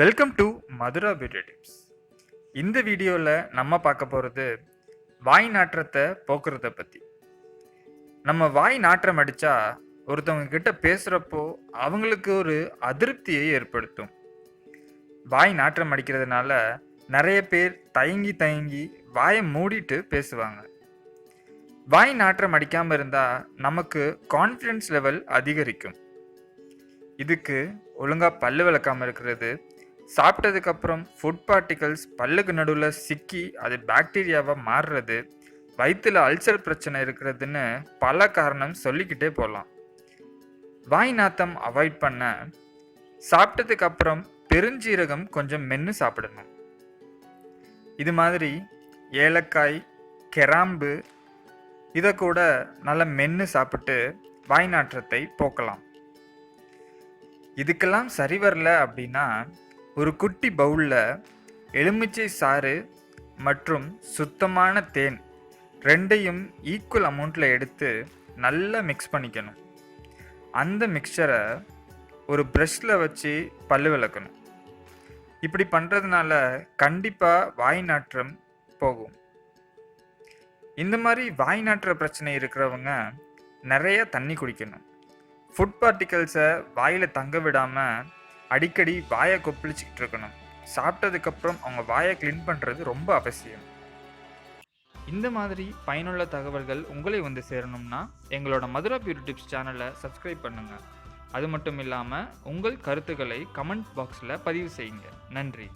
Welcome to Madhura beauty tips இந்த வீடியோவில் நம்ம பார்க்க போகிறது வாய் நாற்றத்தை போக்குறத பற்றி நம்ம வாய் நாற்றம் அடித்தா ஒருத்தவங்க கிட்ட பேசுகிறப்போ அவங்களுக்கு ஒரு அதிருப்தியை ஏற்படுத்தும். வாய் நாற்றம் அடிக்கிறதுனால நிறைய பேர் தயங்கி தயங்கி வாயை மூடிட்டு பேசுவாங்க. வாய் நாற்றம் அடிக்காமல் இருந்தால் நமக்கு கான்ஃபிடன்ஸ் லெவல் அதிகரிக்கும். இதுக்கு ஒழுங்காக பல்லு விளக்காமல் இருக்கிறது சாப்பிட்டதுக்கப்புறம் ஃபுட் பார்ட்டிகல்ஸ் பல்லுக்கு நடுவில் சிக்கி அது பாக்டீரியாவாக மாறுறது வயிற்றில் அல்சர் பிரச்சனை இருக்கிறதுன்னு பல காரணம் சொல்லிக்கிட்டே போகலாம் வாய் நாத்தம் அவாய்ட் பண்ண சாப்பிட்டதுக்கப்புறம் பெருஞ்சீரகம் கொஞ்சம் மென்று சாப்பிடணும். இது மாதிரி ஏலக்காய் கிராம்பு இதை கூட நல்லா மென்று சாப்பிட்டு வாய் நாற்றத்தை போக்கலாம். இதுக்கெல்லாம் சரி வரல அப்படின்னா ஒரு குட்டி பவுலில் எலுமிச்சை சாறு மற்றும் சுத்தமான தேன் ரெண்டையும் ஈக்குவல் அமௌண்ட்டில் எடுத்து நல்லா மிக்ஸ் பண்ணிக்கணும். அந்த மிக்சரை ஒரு ப்ரெஷ்ஷில் வச்சு பல்லு விளக்கணும். இப்படி பண்ணுறதுனால கண்டிப்பாக வாய் நாற்றம் போகும். இந்த மாதிரி வாய் நாட்டுற பிரச்சனை இருக்கிறவங்க நிறைய தண்ணி குடிக்கணும். ஃபுட் பார்ட்டிகல்ஸை வாயில் தங்க விடாமல் அடிக்கடி வாயை கொப்பளிச்சிக்கிட்டு இருக்கணும். சாப்பிட்டதுக்கப்புறம் அவங்க வாயை க்ளீன் பண்ணுறது ரொம்ப அவசியம். இந்த மாதிரி பயனுள்ள தகவல்கள் உங்களை வந்து சேரணும்னா எங்களோட மதுரா பியூட்டி டிப்ஸ் சேனலை சப்ஸ்கிரைப் பண்ணுங்கள் அது மட்டும் இல்லாமல் உங்கள் கருத்துக்களை கமெண்ட் பாக்ஸில் பதிவு செய்யுங்க. நன்றி.